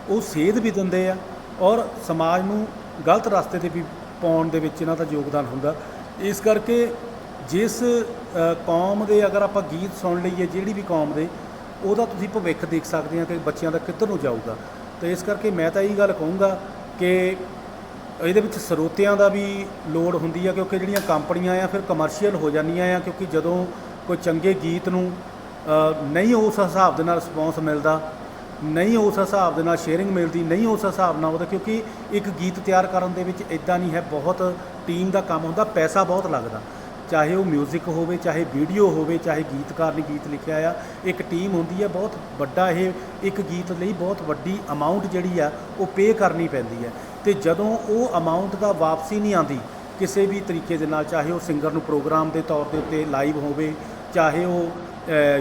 ਉਹ ਸੇਧ ਵੀ ਦਿੰਦੇ ਆ ਔਰ ਸਮਾਜ ਨੂੰ ਗਲਤ ਰਸਤੇ ਤੇ ਵੀ ਪਾਉਣ ਦੇ ਵਿੱਚ ਇਹਨਾਂ ਦਾ ਯੋਗਦਾਨ ਹੁੰਦਾ। ਇਸ ਕਰਕੇ ਜਿਸ ਕੌਮ ਦੇ ਅਗਰ ਆਪਾਂ ਗੀਤ ਸੁਣ ਲਈਏ, ਜਿਹੜੀ ਵੀ ਕੌਮ ਦੇ, ਉਹਦਾ ਤੁਸੀਂ ਭਵਿੱਖ ਦੇਖ ਸਕਦੇ ਆ ਕਿ ਬੱਚਿਆਂ ਦਾ ਕਿੱਧਰ ਨੂੰ ਜਾਊਗਾ। ਤੇ ਇਸ ਕਰਕੇ ਮੈਂ ਤਾਂ ਇਹ ਗੱਲ ਕਹੂੰਗਾ ਕਿ ਇਹਦੇ ਵਿੱਚ ਸਰੋਤਿਆਂ ਦਾ ਵੀ ਲੋੜ ਹੁੰਦੀ ਆ, ਕਿਉਂਕਿ ਜਿਹੜੀਆਂ ਕੰਪਨੀਆਂ ਆ ਫਿਰ ਕਮਰਸ਼ੀਅਲ ਹੋ ਜਾਂਦੀਆਂ ਆ, ਕਿਉਂਕਿ ਜਦੋਂ ਕੋਈ ਚੰਗੇ ਗੀਤ ਨੂੰ ਨਹੀਂ ਉਸ ਹਿਸਾਬ ਦੇ ਨਾਲ ਰਿਸਪੌਂਸ ਮਿਲਦਾ ਨਹੀਂ ਉਸ ਹਿਸਾਬ ਦੇ ਨਾਲ ਸ਼ੇਅਰਿੰਗ ਮਿਲਦੀ, ਨਹੀਂ ਉਸ ਹਿਸਾਬ ਨਾਲ ਉਹਦਾ, ਕਿਉਂਕਿ ਇੱਕ ਗੀਤ ਤਿਆਰ ਕਰਨ ਦੇ ਵਿੱਚ ਇਦਾਂ ਨਹੀਂ ਹੈ, ਬਹੁਤ ਟੀਮ ਦਾ ਕੰਮ ਹੁੰਦਾ, ਪੈਸਾ ਬਹੁਤ ਲੱਗਦਾ। ਚਾਹੇ ਉਹ 뮤직 ਹੋਵੇ, ਚਾਹੇ ਵੀਡੀਓ ਹੋਵੇ, ਚਾਹੇ ਗੀਤਕਾਰ ਨੇ ਗੀਤ ਲਿਖਿਆ ਆ, ਇੱਕ ਟੀਮ ਹੁੰਦੀ ਹੈ ਬਹੁਤ ਵੱਡਾ ਇਹ ਇੱਕ ਗੀਤ ਲਈ ਬਹੁਤ ਵੱਡੀ ਅਮਾਉਂਟ ਜਿਹੜੀ ਆ, ਉਹ ਪੇ ਕਰਨੀ ਪੈਂਦੀ ਹੈ ਤੇ ਜਦੋਂ ਉਹ ਅਮਾਉਂਟ ਦਾ ਵਾਪਸੀ ਨਹੀਂ ਆਂਦੀ ਕਿਸੇ ਵੀ ਤਰੀਕੇ ਦੇ ਨਾਲ, ਚਾਹੇ ਉਹ ਸਿੰਗਰ ਨੂੰ ਪ੍ਰੋਗਰਾਮ ਦੇ ਤੌਰ ਦੇ ਉੱਤੇ ਲਾਈਵ ਹੋਵੇ, ਚਾਹੇ ਉਹ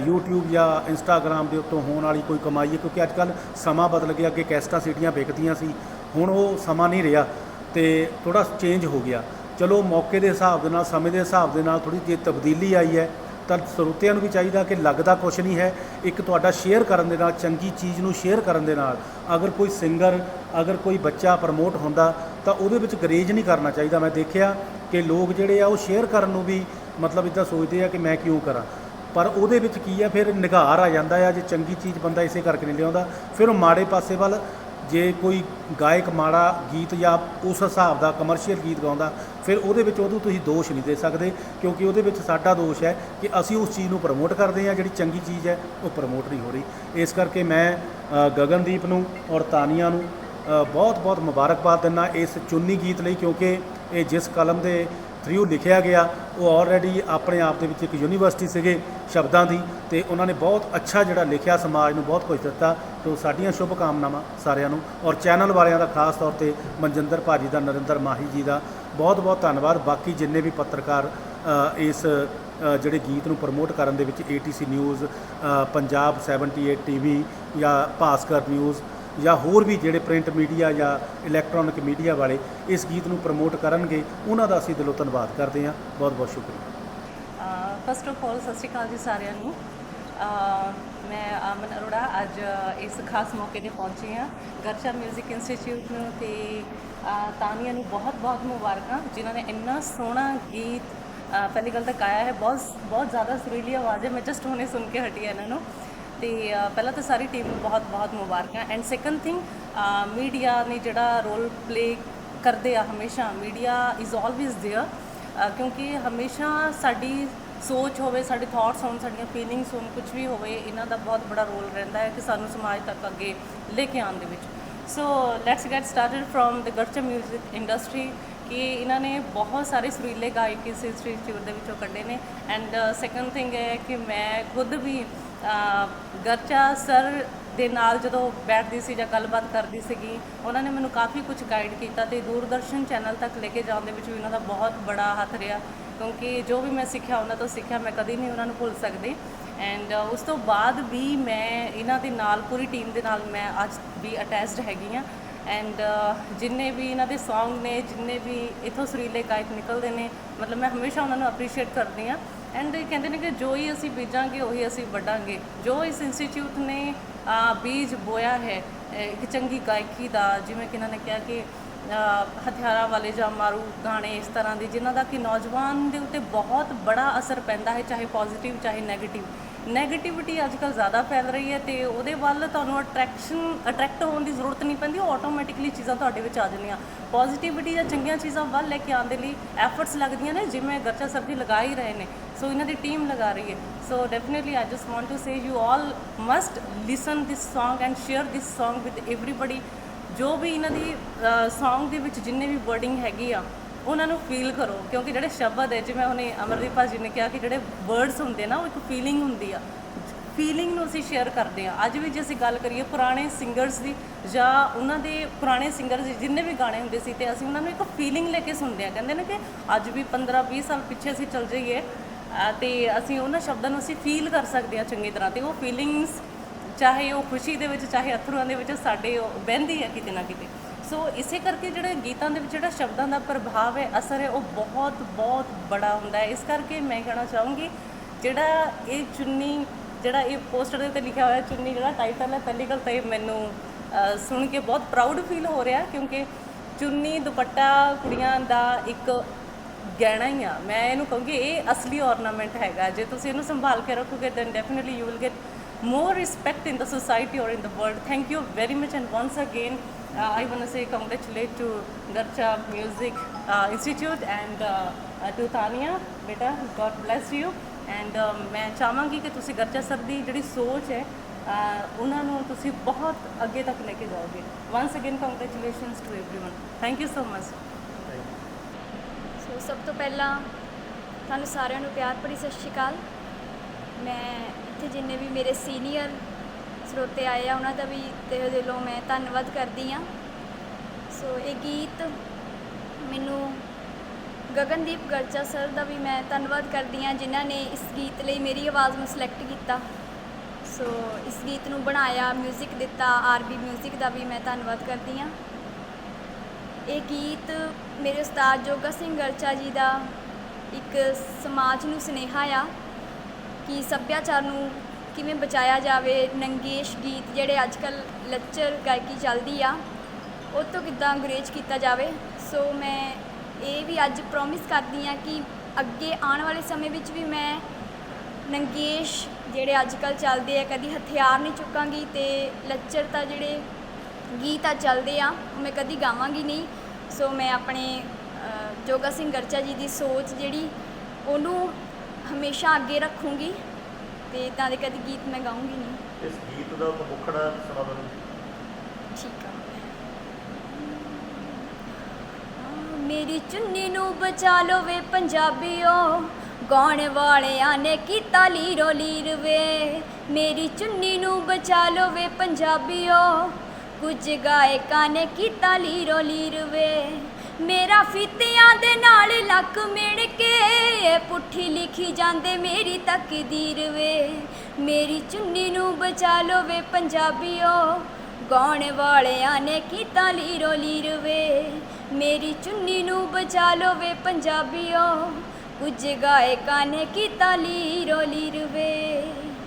YouTube ਜਾਂ Instagram ਦੇ ਉੱਤੋਂ ਹੋਣ ਵਾਲੀ ਕੋਈ ਕਮਾਈ ਹੈ? ਕਿਉਂਕਿ ਅੱਜ ਕੱਲ ਸਮਾਂ ਬਦਲ ਗਿਆ, ਅੱਗੇ ਕੈਸਟਾਂ ਸੀਟੀਆਂ ਵਿਕਦੀਆਂ ਸੀ। ਹੁਣ ਉਹ ਸਮਾਂ ਨਹੀਂ ਰਿਹਾ ਤੇ ਥੋੜਾ ਚੇਂਜ ਹੋ ਗਿਆ। ਚਲੋ ਮੌਕੇ ਦੇ ਹਿਸਾਬ ਦੇ ਨਾਲ, ਸਮੇਂ ਦੇ ਹਿਸਾਬ ਦੇ ਨਾਲ ਥੋੜੀ ਜਿਹੀ ਤਬਦੀਲੀ ਆਈ ਹੈ, ਤਾਂ ਸਰੋਤਿਆਂ ਨੂੰ ਵੀ ਚਾਹੀਦਾ ਕਿ ਲੱਗਦਾ ਕੁਝ ਨਹੀਂ ਹੈ। ਇੱਕ ਤੁਹਾਡਾ ਸ਼ੇਅਰ ਕਰਨ ਦੇ ਨਾਲ, ਚੰਗੀ ਚੀਜ਼ ਨੂੰ ਸ਼ੇਅਰ ਕਰਨ ਦੇ ਨਾਲ, ਅਗਰ ਕੋਈ ਸਿੰਗਰ ਅਗਰ ਕੋਈ ਬੱਚਾ ਪ੍ਰਮੋਟ ਹੁੰਦਾ, ਤਾਂ ਉਹਦੇ ਵਿੱਚ ਗਰੇਜ ਨਹੀਂ ਕਰਨਾ ਚਾਹੀਦਾ। ਮੈਂ ਦੇਖਿਆ ਕਿ ਲੋਕ ਜਿਹੜੇ ਆ ਉਹ ਸ਼ੇਅਰ ਕਰਨ ਨੂੰ ਵੀ ਮਤਲਬ ਇਦਾਂ ਸੋਚਦੇ ਆ ਕਿ ਮੈਂ ਕਿਉਂ ਕਰਾਂ। ਪਰ ਉਹਦੇ ਵਿੱਚ ਕੀ ਹੈ ਫਿਰ ਨਿਗਾਰ ਆ ਜਾਂਦਾ ਆ, ਜੇ ਚੰਗੀ ਚੀਜ਼ ਬੰਦਾ ਇਸੇ ਕਰਕੇ ਨਹੀਂ ਲਿਆਉਂਦਾ, ਫਿਰ ਉਹ ਮਾੜੇ ਪਾਸੇ ਵੱਲ ਜੇ ਕੋਈ ਗਾਇਕ ਮਾੜਾ ਗੀਤ ਜਾਂ ਉਸ ਹਿਸਾਬ ਦਾ ਕਮਰਸ਼ੀਅਲ ਗੀਤ ਗਾਉਂਦਾ, ਫਿਰ ਉਹਦੇ ਵਿੱਚ ਉਹਨੂੰ ਤੁਸੀਂ ਦੋਸ਼ ਨਹੀਂ ਦੇ ਸਕਦੇ, ਕਿਉਂਕਿ ਉਹਦੇ ਵਿੱਚ ਸਾਡਾ ਦੋਸ਼ ਹੈ ਕਿ ਅਸੀਂ ਉਸ ਚੀਜ਼ ਨੂੰ ਪ੍ਰਮੋਟ ਕਰਦੇ ਹਾਂ, ਜਿਹੜੀ ਚੰਗੀ ਚੀਜ਼ ਹੈ, ਉਹ ਪ੍ਰਮੋਟ ਨਹੀਂ ਹੋ ਰਹੀ। ਇਸ ਕਰਕੇ ਮੈਂ ਗਗਨਦੀਪ ਨੂੰ ਔਰ ਤਾਨੀਆ ਨੂੰ ਬਹੁਤ ਬਹੁਤ ਮੁਬਾਰਕਬਾਦ ਦਿੰਦਾ ਇਸ ਚੁੰਨੀ ਗੀਤ ਲਈ, ਕਿਉਂਕਿ ਇਹ ਜਿਸ ਕਲਮ ਦੇ ਥਰੂ ਲਿਖਿਆ ਗਿਆ। ਉਹ ਆਲਰੇਡੀ ਆਪਣੇ ਆਪ ਦੇ ਵਿੱਚ ਇੱਕ ਯੂਨੀਵਰਸਿਟੀ ਸੀਗੇ ਸ਼ਬਦਾਂ ਦੀ ਤੇ ਉਹਨਾਂ ਨੇ ਬਹੁਤ ਅੱਛਾ ਜਿਹੜਾ ਲਿਖਿਆ ਸਮਾਜ ਨੂੰ ਬਹੁਤ ਕੁਝ ਦਿੱਤਾ ਤੋਂ ਸਾਡੀਆਂ ਸ਼ੁਭ ਕਾਮਨਾਵਾਂ ਸਾਰਿਆਂ ਨੂੰ। ਔਰ ਚੈਨਲ ਵਾਲਿਆਂ ਦਾ ਖਾਸ ਤੌਰ ਤੇ ਮਨਜਿੰਦਰ ਭਾਜੀ ਦਾ ਨਰਿੰਦਰ ਮਾਹੀ ਜੀ ਦਾ ਬਹੁਤ ਬਹੁਤ ਧੰਨਵਾਦ। ਬਾਕੀ ਜਿੰਨੇ ਵੀ ਪੱਤਰਕਾਰ ਇਸ ਜਿਹੜੇ ਗੀਤ ਨੂੰ ਪ੍ਰਮੋਟ ਕਰਨ ਦੇ ਵਿੱਚ ATC ਨਿਊਜ਼ ਅ, ਪੰਜਾਬ 78 ਟੀਵੀ ਜਾਂ ਭਾਸਕਰ ਨਿਊਜ਼ ਜਾਂ ਹੋਰ ਵੀ ਜਿਹੜੇ ਪ੍ਰਿੰਟ ਮੀਡੀਆ ਜਾਂ ਇਲੈਕਟ੍ਰੋਨਿਕ ਮੀਡੀਆ ਵਾਲੇ ਇਸ ਗੀਤ ਨੂੰ ਪ੍ਰਮੋਟ ਕਰਨਗੇ, ਉਹਨਾਂ ਦਾ ਅਸੀਂ ਦਿਲੋਂ ਧੰਨਵਾਦ ਕਰਦੇ ਹਾਂ। ਬਹੁਤ ਬਹੁਤ ਸ਼ੁਕਰੀਆ। ਫਸਟ ਆਫ ਆਲ ਸਤਿ ਸ਼੍ਰੀ ਅਕਾਲ ਜੀ ਸਾਰਿਆਂ ਨੂੰ। ਮੈਂ ਅਮਨ ਅਰੋੜਾ ਅੱਜ ਇਸ ਖਾਸ ਮੌਕੇ ਤੇ ਪਹੁੰਚੀ ਹਾਂ। ਗਰਸ਼ਾ 뮤직 ਇੰਸਟੀਚਿਊਟ ਨੂੰ ਤੇ, ਅਹ, ਤਾਨੀਆ ਨੂੰ ਬਹੁਤ ਬਹੁਤ ਮੁਬਾਰਕਾਂ, ਜਿਨ੍ਹਾਂ ਨੇ ਇੰਨਾ ਸੋਹਣਾ ਗੀਤ ਪਹਿਲੀ ਗੱਲ ਤਾਂ ਗਾਇਆ ਹੈ। ਬਹੁਤ ਬਹੁਤ ਜ਼ਿਆਦਾ ਸੁਰੀਲੀ ਆਵਾਜ਼ ਹੈ। ਮੈਂ ਜਸਟ ਹੁਣੇ ਸੁਣ ਕੇ ਹਟੀ ਹਾਂ ਇਹਨਾਂ ਨੂੰ। ਤੇ ਅ, ਪਹਿਲਾਂ ਤਾਂ ਸਾਰੀ ਟੀਮ ਨੂੰ ਬਹੁਤ ਬਹੁਤ ਮੁਬਾਰਕਾਂ ਐਂਡ ਸੈਕੰਡ ਥਿੰਗ ਮੀਡੀਆ ਨੇ ਜਿਹੜਾ ਰੋਲ ਪਲੇ ਕਰਦੇ ਆ ਹਮੇਸ਼ਾ ਮੀਡੀਆ ਇਜ਼ ਆਲਵੇਜ਼ देयर ਕਿਉਂਕਿ ਹਮੇਸ਼ਾ ਸਾਡੀ ਸੋਚ ਹੋਵੇ ਸਾਡੇ ਥਾਟਸ ਹੋਣ ਸਾਡੀਆਂ ਫੀਲਿੰਗਸ ਹੋਣ ਕੁਝ ਵੀ ਹੋਵੇ ਇਹਨਾਂ ਦਾ ਬਹੁਤ ਬੜਾ ਰੋਲ ਰਹਿੰਦਾ ਹੈ ਕਿ ਸਾਨੂੰ ਸਮਾਜ ਤੱਕ ਅੱਗੇ ਲੈ ਕੇ ਆਉਣ ਦੇ ਵਿੱਚ so let's get started from the Garcha 뮤직 industry ਕਿ ਇਹਨਾਂ ਨੇ ਬਹੁਤ ਸਾਰੇ ਸੁਰੀਲੇ ਗਾਇਕ ਇਸ ਇੰਸਟੀਚਿਊਟ ਦੇ ਵਿੱਚੋਂ ਕੱਢੇ ਨੇ ਐਂਡ ਸੈਕੰਡ ਥਿੰਗ ਹੈ ਕਿ ਮੈਂ ਖੁਦ ਵੀ ਅਹ, ਗਰਚਾ ਸਰ ਦੇ ਨਾਲ ਜਦੋਂ ਬੈਠਦੀ ਸੀ ਜਾਂ ਗੱਲਬਾਤ ਕਰਦੀ ਸੀਗੀ, ਉਹਨਾਂ ਨੇ ਮੈਨੂੰ ਕਾਫੀ ਕੁਝ ਗਾਈਡ ਕੀਤਾ ਤੇ ਦੂਰਦਰਸ਼ਨ ਚੈਨਲ ਤੱਕ ਲੈ ਕੇ ਜਾਣ ਦੇ ਵਿੱਚ ਵੀ ਉਹਨਾਂ ਦਾ ਬਹੁਤ ਬੜਾ ਹੱਥ ਰਿਹਾ, ਕਿਉਂਕਿ ਜੋ ਵੀ ਮੈਂ ਸਿੱਖਿਆ, ਉਹਨਾਂ ਤੋਂ ਸਿੱਖਿਆ ਮੈਂ ਕਦੀ ਨਹੀਂ ਉਹਨਾਂ ਨੂੰ ਭੁੱਲ ਸਕਦੀ। ਐਂਡ ਉਸ ਤੋਂ ਬਾਅਦ ਵੀ ਮੈਂ ਇਹਨਾਂ ਦੇ ਨਾਲ, ਪੂਰੀ ਟੀਮ ਦੇ ਨਾਲ ਮੈਂ ਅੱਜ ਵੀ ਅਟੈਚਡ ਹੈਗੀ ਆ ਐਂਡ ਜਿੰਨੇ ਵੀ ਇਹਨਾਂ ਦੇ Song ਨੇ, ਜਿੰਨੇ ਵੀ ਇਥੋਂ ਸੁਰੀਲੇ ਗਾਇਕ ਨਿਕਲਦੇ ਨੇ, ਮਤਲਬ ਮੈਂ ਹਮੇਸ਼ਾ ਉਹਨਾਂ ਨੂੰ ਅਪਰੀਸ਼ੀਏਟ ਕਰਦੀ ਆ ਐਂਡ ਕਹਿੰਦੇ ਨੇ ਕਿ ਜੋ ਹੀ ਅਸੀਂ ਬੀਜਾਂਗੇ, ਉਹੀ ਅਸੀਂ ਵੱਢਾਂਗੇ। ਜੋ ਇਸ ਇੰਸਟੀਚਿਊਟ ਨੇ ਬੀਜ ਬੋਇਆ ਹੈ ਇੱਕ ਚੰਗੀ ਗਾਇਕੀ ਦਾ, ਜਿਵੇਂ ਕਿ ਇਹਨਾਂ ਨੇ ਕਿਹਾ ਕਿ ਹਥਿਆਰਾਂ ਵਾਲੇ ਜਾਂ ਮਾਰੂ ਗਾਣੇ ਇਸ ਤਰ੍ਹਾਂ ਦੇ, ਜਿਨ੍ਹਾਂ ਦਾ ਕਿ ਨੌਜਵਾਨ ਦੇ ਉੱਤੇ ਬਹੁਤ ਬੜਾ ਅਸਰ ਪੈਂਦਾ ਹੈ, ਚਾਹੇ ਪੋਜ਼ਿਟਿਵ ਚਾਹੇ ਨੈਗੇਟਿਵਿਟੀ ਅੱਜ ਕੱਲ ਜ਼ਿਆਦਾ ਫੈਲ ਰਹੀ ਹੈ ਤੇ ਉਹਦੇ ਵੱਲ ਤੁਹਾਨੂੰ ਅਟਰੈਕਸ਼ਨ ਅਟਰੈਕਟ ਹੋਣ ਦੀ ਜ਼ਰੂਰਤ ਨਹੀਂ ਪੈਂਦੀ, ਉਹ ਆਟੋਮੈਟਿਕਲੀ ਚੀਜ਼ਾਂ ਤੁਹਾਡੇ ਵਿੱਚ ਆ ਜਾਂਦੀਆਂ। ਪੋਜ਼ਿਟਿਵਿਟੀ ਜਾਂ ਚੰਗੀਆਂ ਚੀਜ਼ਾਂ ਵੱਲ ਲੈ ਕੇ ਆਉਣ ਦੇ ਲਈ ਐਫਰਟਸ ਲੱਗਦੀਆਂ ਨੇ, ਜਿਵੇਂ ਗਰਚਾ ਸਰ ਜੀ ਲਗਾ ਹੀ ਰਹੇ ਨੇ। ਸੋ ਇਹਨਾਂ ਦੀ ਟੀਮ ਲਗਾ ਰਹੀ ਹੈ। So definitely I just want to say you all must listen this Song and share this Song with everybody ਜੋ ਵੀ ਇਹਨਾਂ ਦੀ Song ਦੇ ਵਿੱਚ ਜਿੰਨੇ ਵੀ ਵਰਡਿੰਗ ਹੈਗੀ ਆ ਉਹਨਾਂ ਨੂੰ ਫੀਲ ਕਰੋ ਕਿਉਂਕਿ ਜਿਹੜੇ ਸ਼ਬਦ ਹੈ ਜਿਵੇਂ ਉਹਨੇ ਅਮਰਦੀਪ ਭਾਜੀ ਨੇ ਕਿਹਾ ਕਿ ਜਿਹੜੇ ਵਰਡਸ ਹੁੰਦੇ ਨਾ ਉਹ ਇੱਕ ਫੀਲਿੰਗ ਹੁੰਦੀ ਆ। ਫੀਲਿੰਗ ਨੂੰ ਅਸੀਂ ਸ਼ੇਅਰ ਕਰਦੇ ਆ ਅੱਜ ਵੀ ਜੇ ਅਸੀਂ ਗੱਲ ਕਰੀਏ ਪੁਰਾਣੇ ਸਿੰਗਰਸ ਦੀ ਜਾਂ ਉਹਨਾਂ ਦੇ ਪੁਰਾਣੇ ਸਿੰਗਰਸ ਦੀ ਜਿੰਨੇ ਵੀ ਗਾਣੇ ਹੁੰਦੇ ਸੀ ਤੇ ਅਸੀਂ ਉਹਨਾਂ ਨੂੰ ਇੱਕ ਫੀਲਿੰਗ ਲੈ ਕੇ ਸੁਣਦੇ ਆ ਕਹਿੰਦੇ ਨੇ ਕਿ ਅੱਜ ਵੀ 15 20 ਸਾਲ ਪਿੱਛੇ ਅਸੀਂ ਚੱਲ ਜਾਈਏ ਅ, ਤੇ ਅਸੀਂ ਉਹਨਾਂ ਸ਼ਬਦਾਂ ਨੂੰ ਅਸੀਂ ਫੀਲ ਕਰ ਸਕਦੇ ਆ ਚੰਗੀ ਤਰ੍ਹਾਂ। ਤੇ ਉਹ ਫੀਲਿੰਗਸ ਚਾਹੇ ਉਹ ਖੁਸ਼ੀ ਦੇ ਵਿੱਚ ਚਾਹੇ ਅਥਰੂਆਂ ਦੇ ਵਿੱਚ ਸਾਡੇ ਉਹ ਬਹਿੰਦੀ ਹੈ ਕਿਤੇ ਨਾ ਕਿਤੇ। ਸੋ ਇਸੇ ਕਰਕੇ ਜਿਹੜਾ ਗੀਤਾਂ ਦੇ ਵਿੱਚ ਜਿਹੜਾ ਸ਼ਬਦਾਂ ਦਾ ਪ੍ਰਭਾਵ ਹੈ, ਅਸਰ ਹੈ, ਉਹ ਬਹੁਤ ਬਹੁਤ ਬੜਾ ਹੁੰਦਾ ਹੈ। ਇਸ ਕਰਕੇ ਮੈਂ ਕਹਿਣਾ ਚਾਹੂੰਗੀ, ਜਿਹੜਾ ਇਹ ਚੁੰਨੀ, ਜਿਹੜਾ ਇਹ ਪੋਸਟਰ ਦੇ ਉੱਤੇ ਲਿਖਿਆ ਹੋਇਆ ਚੁੰਨੀ, ਜਿਹੜਾ ਟਾਈਟਲ ਹੈ, ਪਹਿਲੀ ਗੱਲ ਤਾਂ ਇਹ ਮੈਨੂੰ ਸੁਣ ਕੇ ਬਹੁਤ ਪ੍ਰਾਊਡ ਫੀਲ ਹੋ ਰਿਹਾ, ਕਿਉਂਕਿ ਚੁੰਨੀ, ਦੁਪੱਟਾ ਕੁੜੀਆਂ ਦਾ ਇੱਕ ਗਹਿਣਾ ਹੀ ਆ। ਮੈਂ ਇਹਨੂੰ ਕਹੂੰਗੀ, ਇਹ ਅਸਲੀ ornament ਹੈਗਾ। ਜੇ ਤੁਸੀਂ ਇਹਨੂੰ ਸੰਭਾਲ ਕੇ ਰੱਖੋਗੇ then definitely you will get more respect in the society or in the world. Thank you very much and once again I want to say congratulate to Garcha Music uh, Institute and uh, uh, to Tania beta God bless you and um, ਮੈਂ ਚਾਹਾਂਗੀ ਕਿ ਤੁਸੀਂ Garcha sir ਦੀ ਜਿਹੜੀ ਸੋਚ ਹੈ uh, ਉਹਨਾਂ ਨੂੰ ਤੁਸੀਂ ਬਹੁਤ ਅੱਗੇ ਤੱਕ ਲੈ ਕੇ ਜਾਓਗੇ once again congratulations to everyone thank you so much ਸੋ ਸਭ ਤੋਂ ਪਹਿਲਾਂ ਤੁਹਾਨੂੰ ਸਾਰਿਆਂ ਨੂੰ ਪਿਆਰ ਭਰੀ ਸਤਿ ਸ਼੍ਰੀ ਅਕਾਲ ਮੈਂ ਇੱਥੇ ਜਿੰਨੇ ਵੀ ਮੇਰੇ ਸੀਨੀਅਰ ਸਰੋਤੇ ਆਏ ਆ ਉਹਨਾਂ ਦਾ ਵੀ ਤਹਿ ਦਿਲੋਂ ਮੈਂ ਧੰਨਵਾਦ ਕਰਦੀ ਆ ਸੋ ਇਹ ਗੀਤ ਮੈਨੂੰ ਗਗਨਦੀਪ ਗਰਚਾ ਸਰ ਦਾ ਵੀ ਮੈਂ ਧੰਨਵਾਦ ਕਰਦੀ ਆ ਜਿਨ੍ਹਾਂ ਨੇ ਇਸ ਗੀਤ ਲਈ ਮੇਰੀ ਆਵਾਜ਼ ਨੂੰ ਸਿਲੈਕਟ ਕੀਤਾ ਸੋ ਇਸ ਗੀਤ ਨੂੰ ਬਣਾਇਆ 뮤직 ਦਿੱਤਾ ਆਰਬੀ 뮤직 ਦਾ ਵੀ ਮੈਂ ਧੰਨਵਾਦ ਕਰਦੀ ਆ ਇਹ ਗੀਤ ਮੇਰੇ ਉਸਤਾਦ ਜੋਗਾ ਸਿੰਘ ਗਰਚਾ ਜੀ ਦਾ ਇੱਕ ਸਮਾਜ ਨੂੰ ਸੁਨੇਹਾ ਆ ਕਿ ਸੱਭਿਆਚਾਰ ਨੂੰ ਕਿਵੇਂ ਬਚਾਇਆ ਜਾਵੇ ਨੰਗੇਸ਼ ਗੀਤ ਜਿਹੜੇ ਅੱਜ ਕੱਲ ਲੱਚਰ ਗਾਇਕੀ ਚੱਲਦੀ ਆ ਉਹ ਤੋਂ ਕਿੱਦਾਂ ਗੁਰੇਜ਼ ਕੀਤਾ ਜਾਵੇ? ਸੋ ਮੈਂ ਇਹ ਵੀ ਅੱਜ ਪ੍ਰੋਮਿਸ ਕਰਦੀ ਆ ਕਿ ਅੱਗੇ ਆਉਣ ਵਾਲੇ ਸਮੇਂ ਵਿੱਚ ਵੀ ਮੈਂ ਨੰਗੇਸ਼ ਜਿਹੜੇ ਅੱਜ ਕੱਲ ਚੱਲਦੇ ਆ ਕਦੀ ਹਥਿਆਰ ਨਹੀਂ ਚੁੱਕਾਂਗੀ ਤੇ ਲੱਚਰ ਤਾਂ ਜਿਹੜੇ ਗੀਤ ਆ ਚੱਲਦੇ ਆ ਉਹ ਮੈਂ ਕਦੀ ਗਾਵਾਂਗੀ ਨਹੀਂ। ਸੋ ਮੈਂ ਆਪਣੇ ਅ, ਜੋਗਾ ਸਿੰਘ ਗਰਚਾ ਜੀ ਦੀ ਸੋਚ ਜਿਹੜੀ ਉਹਨੂੰ ਹਮੇਸ਼ਾ ਅੱਗੇ ਰੱਖੂੰਗੀ। ਤੇ ਇਦਾਂ ਦੇ ਕਦੀ ਗੀਤ ਮੈਂ ਗਾਉਂਗੀ ਨਹੀਂ। ਇਸ ਗੀਤ ਦਾ ਮੁਖੜਾ ਸੁਣਾ ਦਿਓ ਠੀਕ ਆ। ਮੇਰੀ ਚੁੰਨੀ ਨੂੰ ਬਚਾ ਲੋ ਵੇ ਪੰਜਾਬੀਓ। ਗਾਉਣ ਵਾਲਿਆਂ ਨੇ ਕੀਤਾ ਲੀਰੋ ਲੀਰ ਵੇ ਮੇਰੀ ਚੁੰਨੀ ਨੂੰ ਬਚਾ ਲੋ ਵੇ ਪੰਜਾਬੀਓ। ਕੁਝ ਗਾਇਕਾਂ ਨੇ ਕੀਤਾ ਲੀਰੋ ਲੀਰ ਵੇ ਮੇਰਾ ਫੀਤਿਆਂ ਦੇ ਨਾਲ ਲੱਕ ਮਿਣ ਕੇ ਪੁੱਠੀ ਲਿਖੀ ਜਾਂਦੇ ਮੇਰੀ ਤਕਦੀਰ ਵੇ। ਮੇਰੀ ਚੁੰਨੀ ਨੂੰ ਬਚਾ ਲੋ ਵੇ ਪੰਜਾਬੀਓ। ਗਾਉਣ ਵਾਲਿਆਂ ਨੇ ਕੀਤਾ ਲੀਰੋ ਲੀਰ ਵੇ। ਮੇਰੀ ਚੁੰਨੀ ਨੂੰ ਬਚਾ ਲੋ ਵੇ ਪੰਜਾਬੀਓ। ਕੁਝ ਗਾਇਕਾਂ ਨੇ ਕੀਤਾ ਲੀਰੋ ਲੀਰ ਵੇ।